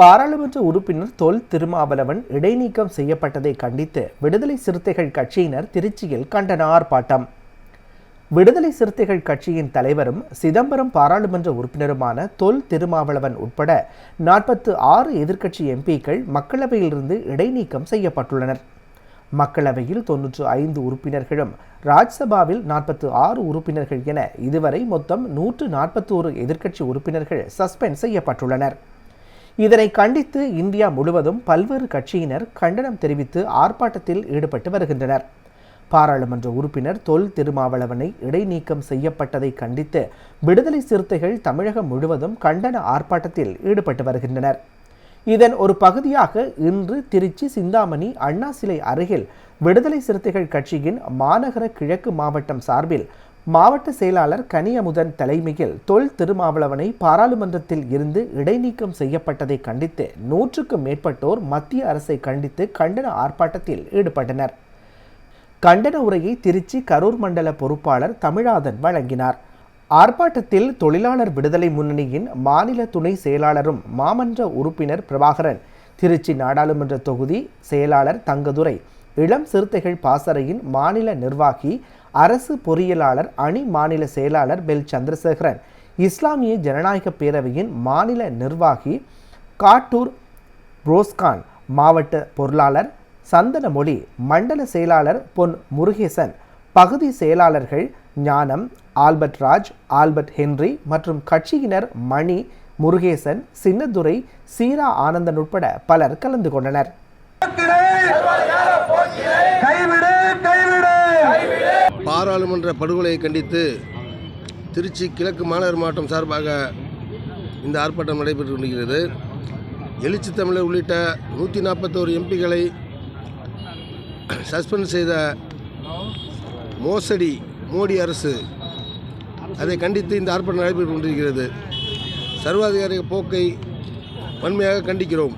பாராளுமன்ற உறுப்பினர் தொல் திருமாவளவன் இடைநீக்கம் செய்யப்பட்டதை கண்டித்து விடுதலை சிறுத்தைகள் கட்சியினர் திருச்சியில் கண்டன ஆர்ப்பாட்டம். விடுதலை சிறுத்தைகள் கட்சியின் தலைவரும் சிதம்பரம் பாராளுமன்ற உறுப்பினருமான தொல் திருமாவளவன் உட்பட நாற்பத்து ஆறு எதிர்க்கட்சி எம்பிக்கள் மக்களவையிலிருந்து இடைநீக்கம் செய்யப்பட்டுள்ளனர். மக்களவையில் தொன்னூற்று ஐந்து உறுப்பினர்களும் ராஜ்சபாவில் நாற்பத்து ஆறு உறுப்பினர்கள் என இதுவரை மொத்தம் நூற்று நாற்பத்தோரு எதிர்க்கட்சி உறுப்பினர்கள் சஸ்பெண்ட் செய்யப்பட்டுள்ளனர். இதனை கண்டித்து இந்தியா முழுவதும் பல்வேறு கட்சியினர் கண்டனம் தெரிவித்து ஆர்ப்பாட்டத்தில் ஈடுபட்டு வருகின்றனர். பாராளுமன்ற உறுப்பினர் தொல் திருமாவளவனை இடைநீக்கம் செய்யப்பட்டதை கண்டித்து விடுதலை சிறுத்தைகள் தமிழகம் முழுவதும் கண்டன ஆர்ப்பாட்டத்தில் ஈடுபட்டு வருகின்றனர். இதன் ஒரு பகுதியாக இன்று திருச்சி சிந்தாமணி அண்ணா சிலை அருகில் விடுதலை சிறுத்தைகள் கட்சியின் மாநகர கிழக்கு மாவட்டம் சார்பில் மாவட்ட செயலாளர் கனியமுதன் தலைமையில் தொல் திருமாவளவனை பாராளுமன்றத்தில் இருந்து இடைநீக்கம் செய்யப்பட்டதை கண்டித்து நூற்றுக்கும் மேற்பட்டோர் மத்திய அரசை கண்டித்து கண்டன ஆர்ப்பாட்டத்தில் ஈடுபட்டனர். கண்டன உரையை திருச்சி கரூர் மண்டல பொறுப்பாளர் தமிழாதன் வழங்கினார். ஆர்ப்பாட்டத்தில் தொழிலாளர் விடுதலை முன்னணியின் மாநில துணை செயலாளரும் மாமன்ற உறுப்பினர் பிரபாகரன் திருச்சி நாடாளுமன்ற தொகுதி செயலாளர் தங்கதுரை இளம் சிறுத்தைகள் பாசறையின் மாநில நிர்வாகி அரசு பொறியியலாளர் அணி மாநில செயலாளர் பெல் சந்திரசேகரன் இஸ்லாமிய ஜனநாயக பேரவையின் மாநில நிர்வாகி காட்டூர் ரோஸ்கான் மாவட்ட பொருளாளர் சந்தனமொழி மண்டல செயலாளர் பொன் முருகேசன் பகுதி செயலாளர்கள் ஞானம் ஆல்பர்ட் ராஜ் ஆல்பர்ட் ஹென்றி மற்றும் கட்சியினர் மணி முருகேசன் சின்னதுரை சீரா ஆனந்தன் உட்பட பலர் கலந்து கொண்டனர். பாராளுமன்ற படுகொலையை கண்டித்து திருச்சி கிழக்கு மாநகர் மாவட்டம் சார்பாக இந்த ஆர்ப்பாட்டம் நடைபெற்று கொண்டிருக்கிறது. எழுச்சி தமிழர் உள்ளிட்ட நூற்றி நாற்பத்தோரு எம்பிகளை சஸ்பெண்ட் செய்த மோசடி மோடி அரசு அதை கண்டித்து இந்த ஆர்ப்பாட்டம் நடைபெற்று கொண்டிருக்கிறது. சர்வாதிகார போக்கை வன்மையாக கண்டிக்கிறோம்.